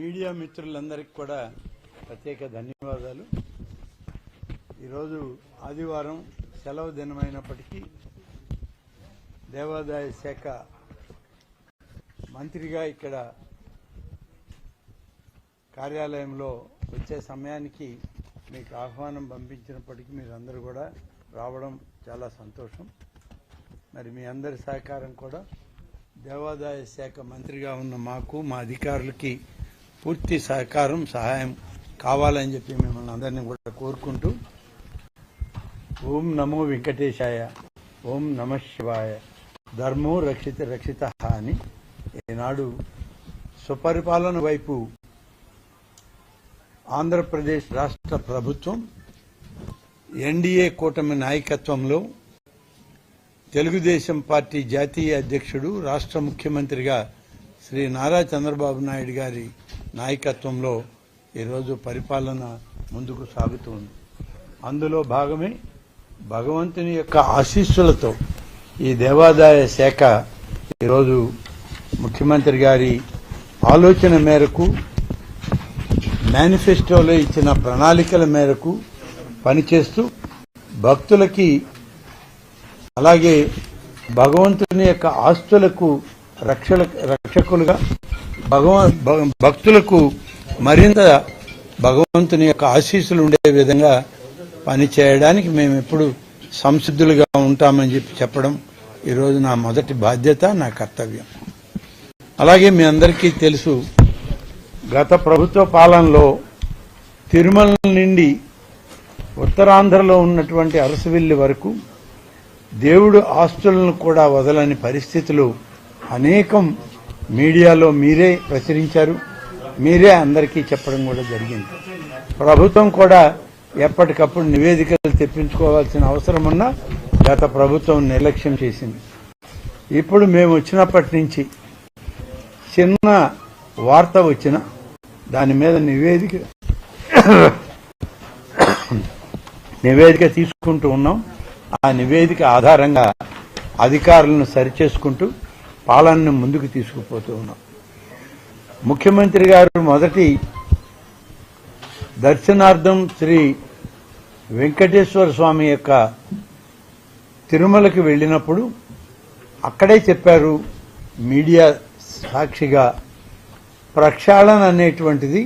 Media మిత్రులందరికీ కూడా ప్రత్యేక ధన్యవాదాలు. ఈరోజు ఆదివారం సెలవు దినమైనప్పటికీ దేవాదాయ శాఖ మంత్రిగా ఇక్కడ కార్యాలయంలో వచ్చే సమయానికి మీకు ఆహ్వానం పంపించినప్పటికీ మీరందరూ కూడా రావడం చాలా సంతోషం. మరి మీ అందరి సహకారం కూడా దేవాదాయ శాఖ మంత్రిగా ఉన్న మాకు మా అధికారులకి పూర్తి సహకారం సహాయం కావాలని చెప్పి మిమ్మల్ని అందరినీ కూడా కోరుకుంటూ ఓం నమో వెంకటేశాయ ఓం నమ శివాయ. ధర్మో రక్షిత రక్షిత అని ఈనాడు సుపరిపాలన వైపు ఆంధ్రప్రదేశ్ రాష్ట్ర ప్రభుత్వం ఎన్డీఏ కూటమి నాయకత్వంలో తెలుగుదేశం పార్టీ జాతీయ అధ్యక్షుడు రాష్ట్ర ముఖ్యమంత్రిగా శ్రీ నారా చంద్రబాబు నాయుడు గారి నాయకత్వంలో ఈరోజు పరిపాలన ముందుకు సాగుతుంది అందులో భాగమే భగవంతుని యొక్క ఆశీస్సులతో ఈ దేవాదాయ శాఖ ఈరోజు ముఖ్యమంత్రి గారి ఆలోచన మేరకు మేనిఫెస్టోలో ఇచ్చిన ప్రణాళికల మేరకు పనిచేస్తూ భక్తులకి అలాగే భగవంతుని యొక్క ఆస్తులకు రక్షల రక్షకులుగా భగవ- భక్తులకు మరింత భగవంతుని యొక్క ఆశీస్సులు ఉండే విధంగా పనిచేయడానికి మేము ఎప్పుడు సంసిద్ధులుగా ఉంటామని చెప్పి చెప్పడం ఈరోజు నా మొదటి బాధ్యత నా కర్తవ్యం. అలాగే మీ అందరికీ తెలుసు గత ప్రభుత్వ పాలనలో తిరుమల నుండి ఉత్తరాంధ్రలో ఉన్నటువంటి అరసవిల్లి వరకు దేవుడు ఆస్తులను కూడా వదలని పరిస్థితులు అనేకం మీడియాలో మీరే ప్రచురించారు. మీరే అందరికీ చెప్పడం కూడా జరిగింది. ప్రభుత్వం కూడా ఎప్పటికప్పుడు నివేదికలు తెప్పించుకోవాల్సిన అవసరం ఉన్నా గత ప్రభుత్వం నిర్లక్ష్యం చేసింది. ఇప్పుడు మేము వచ్చినప్పటి నుంచి చిన్న వార్త వచ్చిన దాని మీద నివేదిక నివేదిక తీసుకుంటూ ఉన్నాం. ఆ నివేదిక ఆధారంగా అధికారులను సరిచేసుకుంటూ పాలనను ముందుకు తీసుకుపోతూ ఉన్నాం. ముఖ్యమంత్రి గారు మొదటి దర్శనార్థం శ్రీ వెంకటేశ్వర స్వామి యొక్క తిరుమలకి వెళ్ళినప్పుడు అక్కడే చెప్పారు మీడియా సాక్షిగా ప్రక్షాళన అనేటువంటిది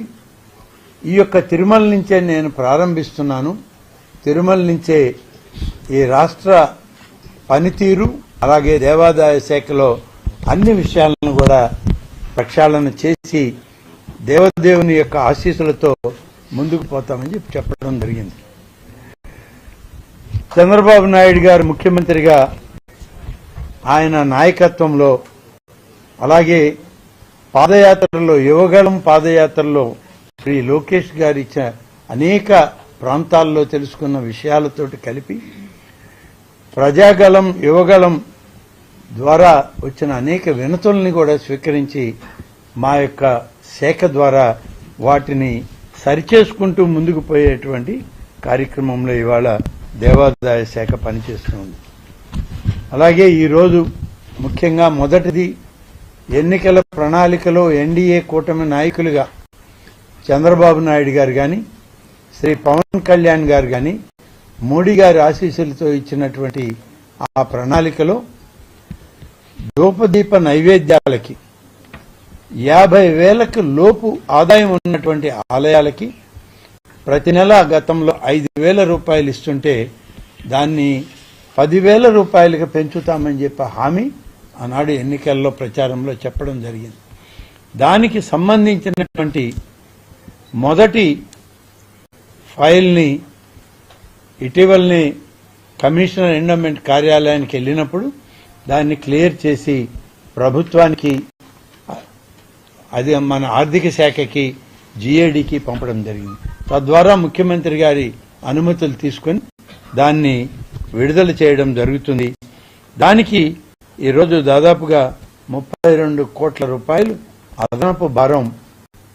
ఈ యొక్క తిరుమల నుంచే నేను ప్రారంభిస్తున్నాను. తిరుమల నుంచే ఈ రాష్ట్ర పనితీరు అలాగే దేవాదాయ శాఖలో అన్ని విషయాలను కూడా ప్రక్షాళన చేసి దేవదేవుని యొక్క ఆశీస్సులతో ముందుకు పోతామని చెప్పి చెప్పడం జరిగింది. చంద్రబాబు నాయుడు గారు ముఖ్యమంత్రిగా ఆయన నాయకత్వంలో అలాగే పాదయాత్రలో యువగళం పాదయాత్రలో శ్రీ లోకేష్ గారు ఇచ్చిన అనేక ప్రాంతాల్లో తెలుసుకున్న విషయాలతోటి కలిపి ప్రజాగళం యువగళం ద్వారా వచ్చిన అనేక వినతుల్ని కూడా స్వీకరించి మా యొక్క శాఖ ద్వారా వాటిని సరిచేసుకుంటూ ముందుకు పోయేటువంటి కార్యక్రమంలో ఇవాళ దేవాదాయ శాఖ పనిచేస్తుంది అలాగే ఈరోజు ముఖ్యంగా మొదటిది ఎన్నికల ప్రణాళికలో ఎన్డీఏ కూటమి నాయకులుగా చంద్రబాబు నాయుడు గారు కానీ శ్రీ పవన్ కళ్యాణ్ గారు కానీ మోడీ గారి ఆశీస్సులతో ఇచ్చినటువంటి ఆ ప్రణాళికలో ధూపదీప నైవేద్యాలకి యాభై వేలకు లోపు ఆదాయం ఉన్నటువంటి ఆలయాలకి ప్రతి నెల గతంలో ఐదు వేల రూపాయలు ఇస్తుంటే దాన్ని పదివేల రూపాయలకు పెంచుతామని చెప్పి హామీ ఆనాడు ఎన్నికల్లో ప్రచారంలో చెప్పడం జరిగింది. దానికి సంబంధించినటువంటి మొదటి ఫైల్ని ఇటీవలనే కమిషనర్ ఎండోమెంట్ కార్యాలయానికి వెళ్ళినప్పుడు దాన్ని క్లియర్ చేసి ప్రభుత్వానికి అది మన ఆర్థిక శాఖకి జిఏడికి పంపడం జరిగింది. తద్వారా ముఖ్యమంత్రి గారి అనుమతులు తీసుకొని దాన్ని విడుదల చేయడం జరుగుతుంది. దానికి ఈరోజు దాదాపుగా ముప్పై రెండు కోట్ల రూపాయలు అదనపు భారం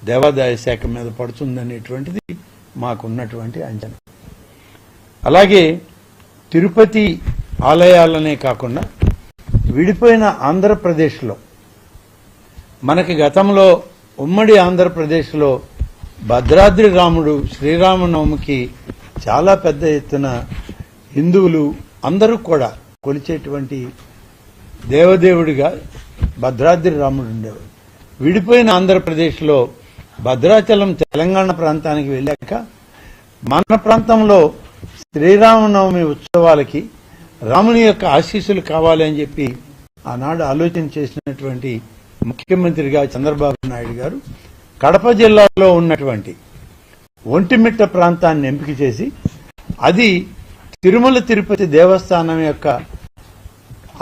దేవాదాయ శాఖ మీద పడుతుందనేటువంటిది మాకున్నటువంటి అంచనా. అలాగే తిరుపతి ఆలయాలనే కాకుండా విడిపోయిన ఆంధ్రప్రదేశ్లో మనకి గతంలో ఉమ్మడి ఆంధ్రప్రదేశ్లో భద్రాద్రి రాముడు శ్రీరామనవమికి చాలా పెద్ద ఎత్తున హిందువులు అందరూ కూడా కొలిచేటువంటి దేవదేవుడిగా భద్రాద్రి రాముడు ఉండేవాడు. విడిపోయిన ఆంధ్రప్రదేశ్లో భద్రాచలం తెలంగాణ ప్రాంతానికి వెళ్ళాక మన ప్రాంతంలో శ్రీరామనవమి ఉత్సవాలకి రాముని యొక్క ఆశీస్సులు కావాలి అని చెప్పి ఆనాడు ఆలోచన చేసినటువంటి ముఖ్యమంత్రిగా చంద్రబాబు నాయుడు గారు కడప జిల్లాలో ఉన్నటువంటి ఒంటిమిట్ట ప్రాంతాన్ని ఎంపిక చేసి అది తిరుమల తిరుపతి దేవస్థానం యొక్క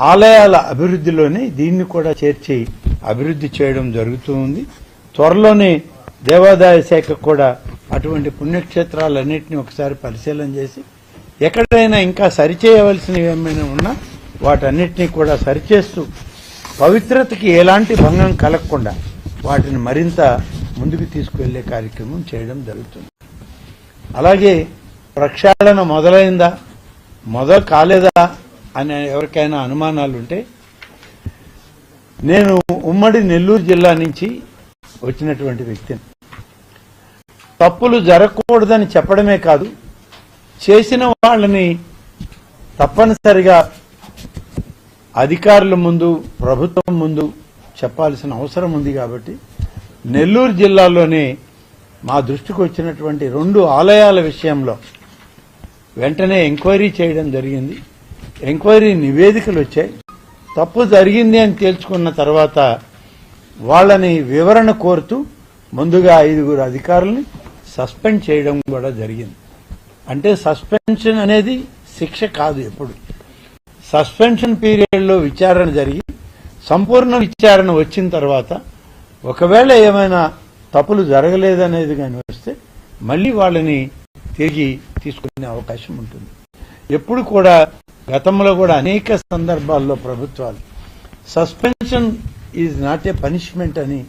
ఆలయాల అభివృద్ధిలోనే దీన్ని కూడా చేర్చి అభివృద్ధి చేయడం జరుగుతూ ఉంది. త్వరలోనే దేవాదాయ శాఖ కూడా అటువంటి పుణ్యక్షేత్రాలన్నింటినీ ఒకసారి పరిశీలన చేసి ఎక్కడైనా ఇంకా సరిచేయవలసినవి ఏమైనా ఉన్నా వాటన్నిటినీ కూడా సరిచేస్తూ పవిత్రతకి ఎలాంటి భంగం కలగకుండా వాటిని మరింత ముందుకు తీసుకువెళ్ళే కార్యక్రమం చేయడం జరుగుతుంది. అలాగే ప్రక్షాళన మొదలైందా? మొదలు కాలేదా? అనే ఎవరికైనా అనుమానాలు ఉంటే నేను ఉమ్మడి నెల్లూరు జిల్లా నుంచి వచ్చినటువంటి వ్యక్తిని. తప్పులు జరగకూడదని చెప్పడమే కాదు చేసిన వాళ్ళని తప్పనిసరిగా అధికారుల ముందు ప్రభుత్వం ముందు చెప్పాల్సిన అవసరం ఉంది కాబట్టి నెల్లూరు జిల్లాలోనే మా దృష్టికి వచ్చినటువంటి రెండు ఆలయాల విషయంలో వెంటనే ఎంక్వైరీ చేయడం జరిగింది. ఎంక్వైరీ నివేదికలు వచ్చాయి. తప్పు జరిగింది అని తేల్చుకున్న తర్వాత వాళ్ళని వివరణ కోరుతూ ముందుగా ఐదుగురు అధికారుల్ని సస్పెండ్ చేయడం కూడా జరిగింది. అంటే సస్పెన్షన్ అనేది శిక్ష కాదు ఎప్పుడు. సస్పెన్షన్ పీరియడ్లో విచారణ జరిగి సంపూర్ణ విచారణ వచ్చిన తర్వాత ఒకవేళ ఏమైనా తప్పులు జరగలేదనేది కానీ వస్తే మళ్ళీ వాళ్ళని తిరిగి తీసుకునే అవకాశం ఉంటుంది. ఎప్పుడు కూడా గతంలో కూడా అనేక సందర్భాల్లో ప్రభుత్వాలు suspension is not a punishment అని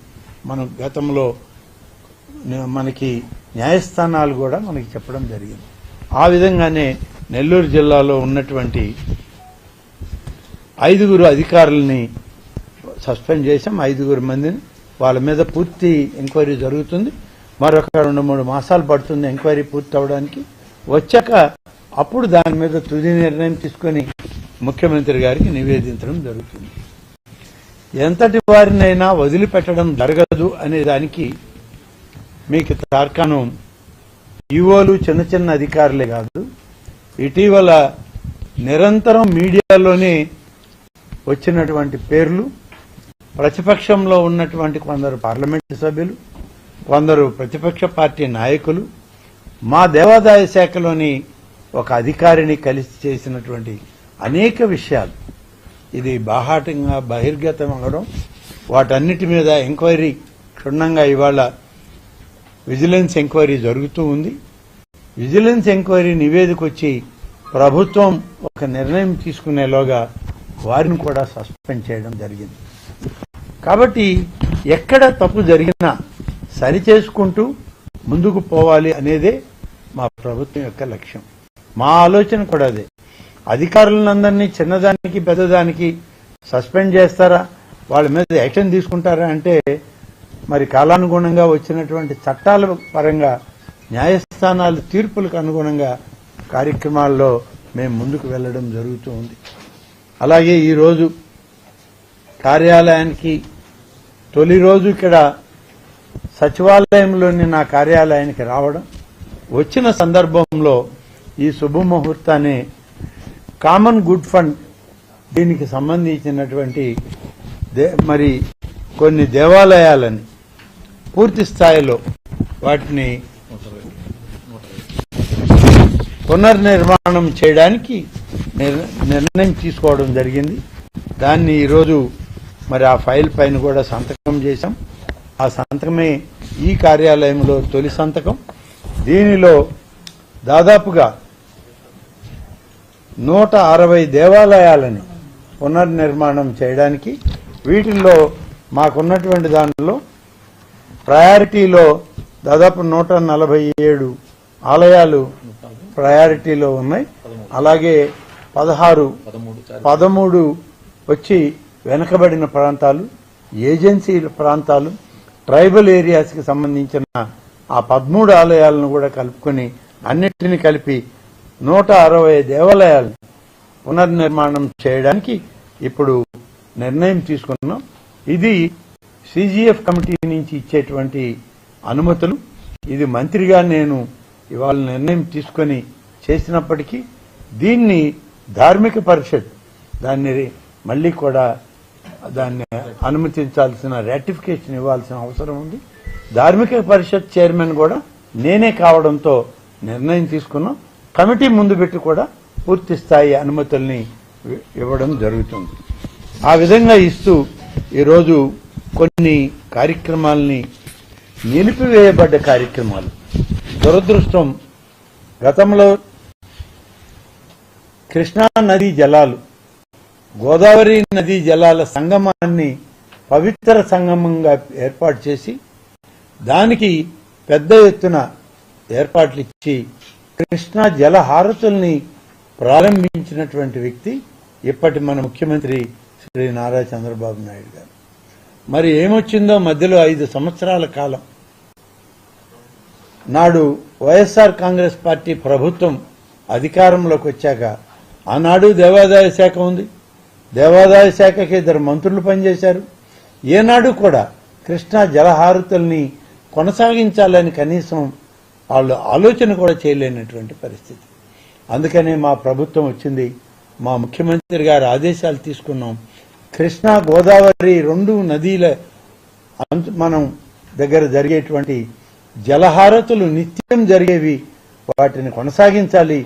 మనం గతంలో మనకి న్యాయస్థానాలు కూడా మనకి చెప్పడం జరిగింది. ఆ విధంగానే నెల్లూరు జిల్లాలో ఉన్నటువంటి ఐదుగురు అధికారులని సస్పెండ్ చేశాం. ఐదుగురు మందిని వాళ్ళ మీద పూర్తి ఎంక్వైరీ జరుగుతుంది. మరొక రెండు మూడు మాసాలు పడుతుంది ఎంక్వైరీ పూర్తి అవడానికి వచ్చాక అప్పుడు దాని మీద తుది నిర్ణయం తీసుకొని ముఖ్యమంత్రి గారికి నివేదించడం జరుగుతుంది. ఎంతటి వారినైనా వదిలిపెట్టడం జరగదు అనే దానికి మీకు తార్కాణం ఈవోలు చిన్న చిన్న అధికారులే కాదు. ఇటీవల నిరంతరం మీడియాలోనే వచ్చినటువంటి పేర్లు ప్రతిపక్షంలో ఉన్నటువంటి కొందరు పార్లమెంటు సభ్యులు కొందరు ప్రతిపక్ష పార్టీ నాయకులు మా దేవాదాయ శాఖలోని ఒక అధికారిని కలిసి చేసినటువంటి అనేక విషయాలు. ఇది బాహాటంగా బహిర్గతం అవ్వడం వాటన్నిటి మీద ఎంక్వైరీ క్షుణ్ణంగా ఇవాళ విజిలెన్స్ ఎంక్వైరీ జరుగుతూ ఉంది. విజిలెన్స్ ఎంక్వైరీ నివేదిక వచ్చి ప్రభుత్వం ఒక నిర్ణయం తీసుకునేలోగా వారిని కూడా సస్పెండ్ చేయడం జరిగింది. కాబట్టి ఎక్కడ తప్పు జరిగినా సరి చేసుకుంటూ ముందుకు పోవాలి అనేదే మా ప్రభుత్వం యొక్క లక్ష్యం. మా ఆలోచన కూడా అదే. అధికారులందరినీ చిన్నదానికి పెద్దదానికి సస్పెండ్ చేస్తారా? వాళ్ళ మీద యాక్షన్ తీసుకుంటారా అంటే మరి కాలానుగుణంగా వచ్చినటువంటి చట్టాల పరంగా న్యాయస్థానాలు తీర్పులకు అనుగుణంగా కార్యక్రమాల్లో మేము ముందుకు వెళ్ళడం జరుగుతూ ఉంది. అలాగే ఈరోజు కార్యాలయానికి తొలి రోజు ఇక్కడ సచివాలయంలోని నా కార్యాలయానికి రావడం వచ్చిన సందర్భంలో ఈ శుభముహూర్తాన్ని కామన్ గుడ్ ఫండ్ దీనికి సంబంధించినటువంటి దే- మరి కొన్ని దేవాలయాలని పూర్తి స్థాయిలో వాటిని పునర్నిర్మాణం చేయడానికి నిర్ణయం తీసుకోవడం జరిగింది. దాన్ని ఈరోజు మరి ఆ ఫైల్ పైన కూడా సంతకం చేశాం. ఆ సంతకమే ఈ కార్యాలయంలో తొలి సంతకం. దీనిలో దాదాపుగా నూట అరవై దేవాలయాలని పునర్నిర్మాణం చేయడానికి వీటిల్లో మాకున్నటువంటి దానిలో ప్రయారిటీలో దాదాపు నూట నలభై ఏడు ఆలయాలు ప్రయారిటీలో ఉన్నాయి. అలాగే పదహారు పదమూడు వచ్చి వెనకబడిన ప్రాంతాలు ఏజెన్సీల ప్రాంతాలు ట్రైబల్ ఏరియాస్కి సంబంధించిన ఆ పదమూడు ఆలయాలను కూడా కలుపుకొని అన్నిటిని కలిపి నూట అరవై దేవాలయాలను పునర్నిర్మాణం చేయడానికి ఇప్పుడు నిర్ణయం తీసుకున్నాం. ఇది సిజిఎఫ్ కమిటీ నుంచి ఇచ్చేటువంటి అనుమతులు. ఇది మంత్రిగా నేను ఇవాళ నిర్ణయం తీసుకొని చేసినప్పటికీ దీన్ని ధార్మిక పరిషత్ దాన్ని మళ్ళీ కూడా దాన్ని అనుమతించాల్సిన రాటిఫికేషన్ ఇవ్వాల్సిన అవసరం ఉంది. ధార్మిక పరిషత్ చైర్మన్ కూడా నేనే కావడంతో నిర్ణయం తీసుకున్నాం. కమిటీ ముందు పెట్టి కూడా పూర్తి స్థాయి అనుమతుల్ని ఇవ్వడం జరుగుతుంది. ఆ విధంగా ఇస్తూ ఈరోజు కొన్ని కార్యక్రమాల్ని నిలిపివేయబడ్డ కార్యక్రమాలు. దురదృష్టం గతంలో కృష్ణా నదీ జలాలు గోదావరి నదీ జలాల సంగమాన్ని పవిత్ర సంగమంగా ఏర్పాటు చేసి దానికి పెద్ద ఎత్తున ఏర్పాట్లు ఇచ్చి కృష్ణా జలహారతుల్ని ప్రారంభించినటువంటి వ్యక్తి ఇప్పటి మన ముఖ్యమంత్రి శ్రీ నారా చంద్రబాబు నాయుడు గారు. మరి ఏమొచ్చిందో మధ్యలో ఐదు సంవత్సరాల కాలం. నాడు వైఎస్ఆర్ కాంగ్రెస్ పార్టీ ప్రభుత్వం అధికారంలోకి వచ్చాక ఆనాడు దేవాదాయ శాఖ ఉంది. దేవాదాయ శాఖకి ఇద్దరు మంత్రులు పనిచేశారు. ఏనాడు కూడా కృష్ణా జలహారతుల్ని కొనసాగించాలని కనీసం వాళ్ళు ఆలోచన కూడా చేయలేనటువంటి పరిస్థితి. అందుకనే మా ప్రభుత్వం వచ్చింది. మా ముఖ్యమంత్రి గారి ఆదేశాలు తీసుకున్నాం. కృష్ణా గోదావరి రెండు నదీల మనం దగ్గర జరిగేటువంటి జలహారతులు నిత్యం జరిగేవి వాటిని కొనసాగించాలి.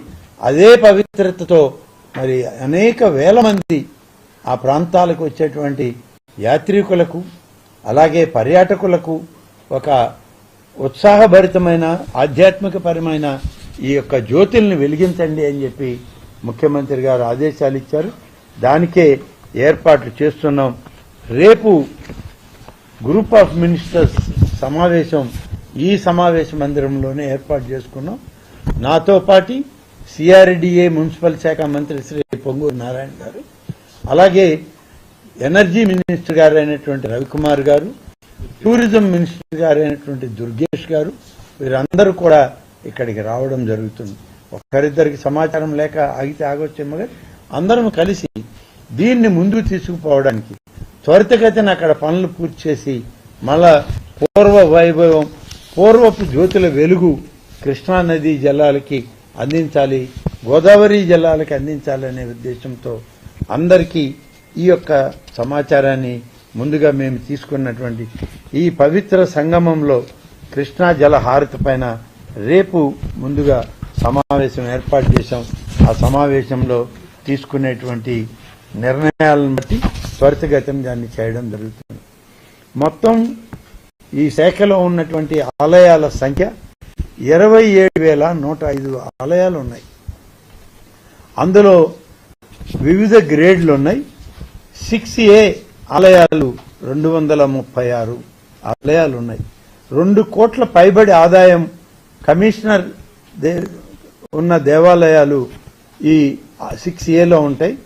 అదే పవిత్రతతో మరి అనేక వేల మంది ఆ ప్రాంతాలకు వచ్చేటువంటి యాత్రికులకు అలాగే పర్యాటకులకు ఒక ఉత్సాహభరితమైన ఆధ్యాత్మికపరమైన ఈ యొక్క జ్యోతుల్ని వెలిగించండి అని చెప్పి ముఖ్యమంత్రి గారు ఆదేశాలు ఇచ్చారు దానికే ఏర్పాట్లు చేస్తున్నాం. రేపు గ్రూప్ ఆఫ్ మినిస్టర్స్ సమావేశం ఈ సమావేశ మందిరంలోనే ఏర్పాటు చేసుకున్నాం. నాతో పాటి సిఆర్డిఏ మున్సిపల్ శాఖ మంత్రి శ్రీ పొంగూరు నారాయణ గారు అలాగే ఎనర్జీ మినిస్టర్ గారు అయినటువంటి రవికుమార్ గారు టూరిజం మినిస్టర్ గారు అయినటువంటి దుర్గేష్ గారు వీరందరూ కూడా ఇక్కడికి రావడం జరుగుతుంది. ఒక్కరిద్దరికి సమాచారం లేక ఆగితే ఆగొచ్చేమో అందరం కలిసి దీన్ని ముందుకు తీసుకుపోవడానికి త్వరితగతిన అక్కడ పనులు పూర్తి చేసి మళ్ళా పూర్వ వైభవం పూర్వపు జ్యోతుల వెలుగు కృష్ణా నదీ జలాలకి అందించాలి గోదావరి జలాలకి అందించాలనే ఉద్దేశంతో అందరికీ ఈ యొక్క సమాచారాన్ని ముందుగా మేము తీసుకున్నటువంటి ఈ పవిత్ర సంగమంలో కృష్ణా జల హారతి పైన రేపు ముందుగా సమావేశం ఏర్పాటు చేశాం. ఆ సమావేశంలో తీసుకునేటువంటి నిర్ణయాలను బట్టి త్వరితగతిన దాన్ని చేయడం జరుగుతుంది. మొత్తం ఈ శాఖలో ఉన్నటువంటి ఆలయాల సంఖ్య ఇరవై ఏడు వేల నూట ఐదు ఆలయాలు ఉన్నాయి అందులో వివిధ గ్రేడ్లు ఉన్నాయి. సిక్స్ ఏ ఆలయాలు రెండు వందల ముప్పై ఆరు ఆలయాలు ఉన్నాయి రెండు కోట్ల పైబడి ఆదాయం కమిషనర్ దే- ఉన్న దేవాలయాలు ఈ సిక్స్ ఏలో ఉంటాయి.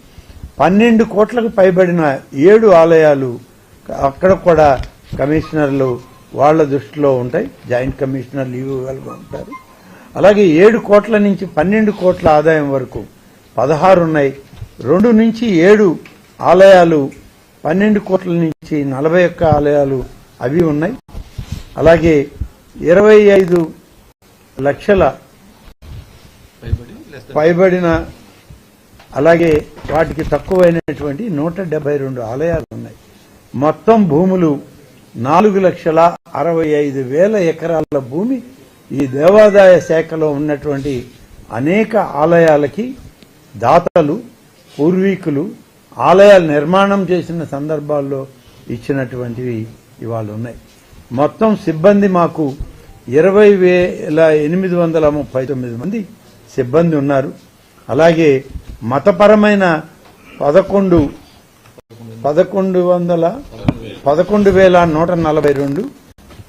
పన్నెండు కోట్లకు పైబడిన ఏడు ఆలయాలు అక్కడ కూడా కమిషనర్లు వాళ్ళ దృష్టిలో ఉంటాయి. జాయింట్ కమిషనర్లు ఇవ్వగలుగు ఉంటారు. అలాగే ఏడు కోట్ల నుంచి పన్నెండు కోట్ల ఆదాయం వరకు పదహారు ఉన్నాయి. రెండు నుంచి ఏడు ఆలయాలు పన్నెండు కోట్ల నుంచి నలభై ఒక్క ఆలయాలు అవి ఉన్నాయి. అలాగే ఇరవై ఐదు లక్షల పైబడిన అలాగే వాటికి తక్కువైనటువంటి నూట డెబ్బై రెండు ఆలయాలు ఉన్నాయి. మొత్తం భూములు నాలుగు లక్షల అరవై ఐదు వేల ఎకరాల భూమి ఈ దేవాదాయ శాఖలో ఉన్నటువంటి అనేక ఆలయాలకి దాతలు పూర్వీకులు ఆలయాల నిర్మాణం చేసిన సందర్భాల్లో ఇచ్చినటువంటివి ఇవాళ ఉన్నాయి. మొత్తం సిబ్బంది మాకు ఇరవై వేల ఎనిమిది వందల ముప్పై తొమ్మిది మంది సిబ్బంది ఉన్నారు. అలాగే మతపరమైన పదకొండు పదకొండు వందల పదకొండు వేల నూట నలభై రెండు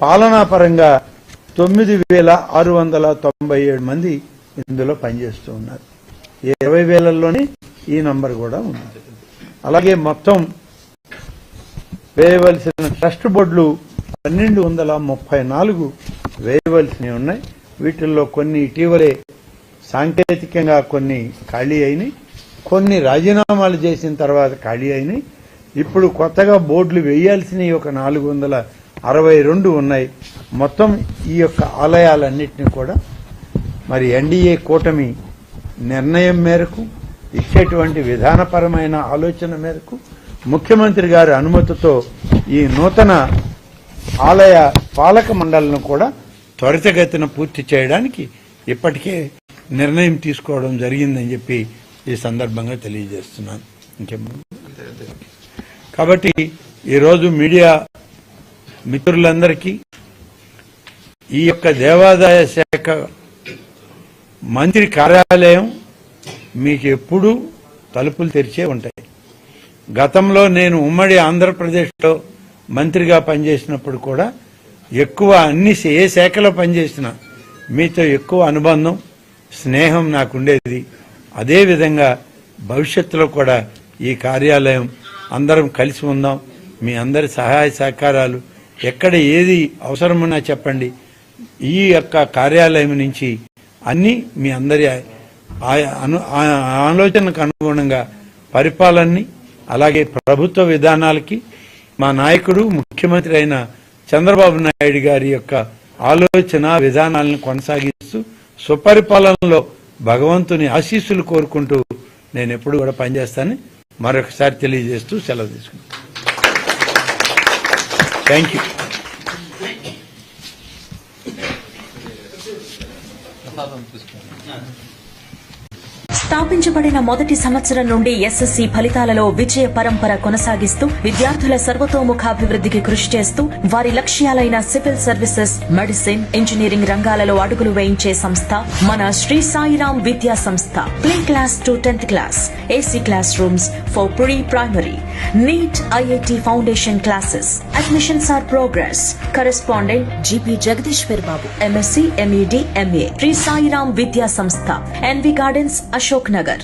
పాలనాపరంగా తొమ్మిది వేల ఆరు వందల తొంభై ఏడు మంది ఇందులో పనిచేస్తూ ఉన్నారు. ఇరవై వేలలోనే ఈ నంబర్ కూడా ఉంది అలాగే మొత్తం వేయవలసిన ట్రస్ట్ బోర్డులు పన్నెండు వందల ముప్పై నాలుగు వేయవలసినవి ఉన్నాయి. వీటిల్లో కొన్ని ఇటీవలే సాంకేతికంగా కొన్ని ఖాళీ అయినాయి. కొన్ని రాజీనామాలు చేసిన తర్వాత ఖాళీ అయినాయి. ఇప్పుడు కొత్తగా బోర్డులు వేయాల్సినవి ఒక నాలుగు వందల అరవై రెండు ఉన్నాయి. మొత్తం ఈ యొక్క ఆలయాలన్నింటినీ కూడా మరి ఎన్డీఏ కూటమి నిర్ణయం మేరకు ఇచ్చేటువంటి విధానపరమైన ఆలోచన మేరకు ముఖ్యమంత్రి గారి అనుమతితో ఈ నూతన ఆలయ పాలక మండలిని కూడా త్వరితగతిన పూర్తి చేయడానికి ఇప్పటికే నిర్ణయం తీసుకోవడం జరిగిందని చెప్పి ఈ సందర్భంగా తెలియజేస్తున్నాను. ఇంకేం? కాబట్టి ఈరోజు మీడియా మిత్రులందరికీ ఈ యొక్క దేవాదాయ శాఖ మంత్రి కార్యాలయం మీకు ఎప్పుడూ తలుపులు తెరిచే ఉంటాయి. గతంలో నేను ఉమ్మడి ఆంధ్రప్రదేశ్లో మంత్రిగా పనిచేసినప్పుడు కూడా ఎక్కువ అన్ని ఏ శాఖలో పనిచేసినా మీతో ఎక్కువ అనుబంధం స్నేహం నాకుండేది. అదేవిధంగా భవిష్యత్తులో కూడా ఈ కార్యాలయం అందరం కలిసి ఉందాం. మీ అందరి సహాయ సహకారాలు ఎక్కడ ఏది అవసరమన్నా చెప్పండి. ఈ యొక్క కార్యాలయం నుంచి అన్ని మీ అందరి ఆ- అను- ఆ- ఆలోచనకు అనుగుణంగా పరిపాలనని అలాగే ప్రభుత్వ విధానాలకి మా నాయకుడు ముఖ్యమంత్రి అయిన చంద్రబాబు నాయుడు గారి యొక్క ఆలోచన విధానాలను కొనసాగి సుపరిపాలనలో భగవంతుని ఆశీస్సులు కోరుకుంటూ నేను ఎప్పుడు కూడా పనిచేస్తానని మరొకసారి తెలియజేస్తూ సెలవు తీసుకుంటాను థ్యాంక్ యూ స్థాపించబడిన మొదటి సంవత్సరం నుండి ఎస్ఎస్సి ఫలితాలలో విజయ పరంపర కొనసాగిస్తూ విద్యార్థుల సర్వతోముఖాభివృద్ధికి కృషి చేస్తూ వారి లక్ష్యాలైన సివిల్ సర్వీసెస్ మెడిసిన్ ఇంజనీరింగ్ రంగాలలో అడుగులు వేయించే సంస్థ మన Shri Sairam Vidya Sanstha. Play class to tenth class AC class rooms for pre primary NEET IIT foundation classes admissions are progress correspondent GP Jagadishwar Babu MSc MEd MA Shri Sairam Vidya Sanstha NV gardens Ashok Nagar